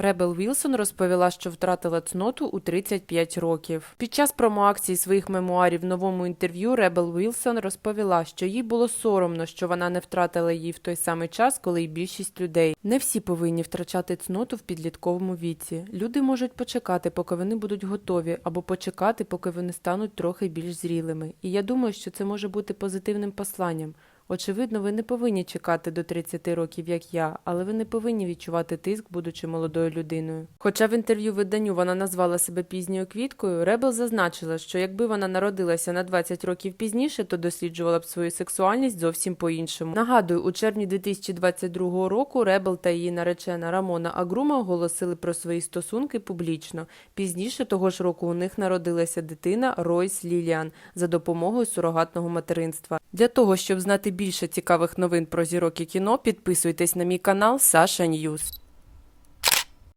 Ребел Вілсон розповіла, що втратила цноту у 35 років. Під час промоакції своїх мемуарів в новому інтерв'ю Ребел Вілсон розповіла, що їй було соромно, що вона не втратила її в той самий час, коли й більшість людей. Не всі повинні втрачати цноту в підлітковому віці. Люди можуть почекати, поки вони будуть готові, або почекати, поки вони стануть трохи більш зрілими. І я думаю, що це може бути позитивним посланням. Очевидно, ви не повинні чекати до 30 років, як я, але ви не повинні відчувати тиск, будучи молодою людиною. Хоча в інтерв'ю виданню вона назвала себе пізньою квіткою, Ребел зазначила, що якби вона народилася на 20 років пізніше, то досліджувала б свою сексуальність зовсім по-іншому. Нагадую, у червні 2022 року Ребел та її наречена Рамона Агрума оголосили про свої стосунки публічно. Пізніше того ж року у них народилася дитина Ройс Ліліан за допомогою сурогатного материнства. Для того, щоб знати більше цікавих новин про зірок і кіно, підписуйтесь на мій канал Саша Ньюз.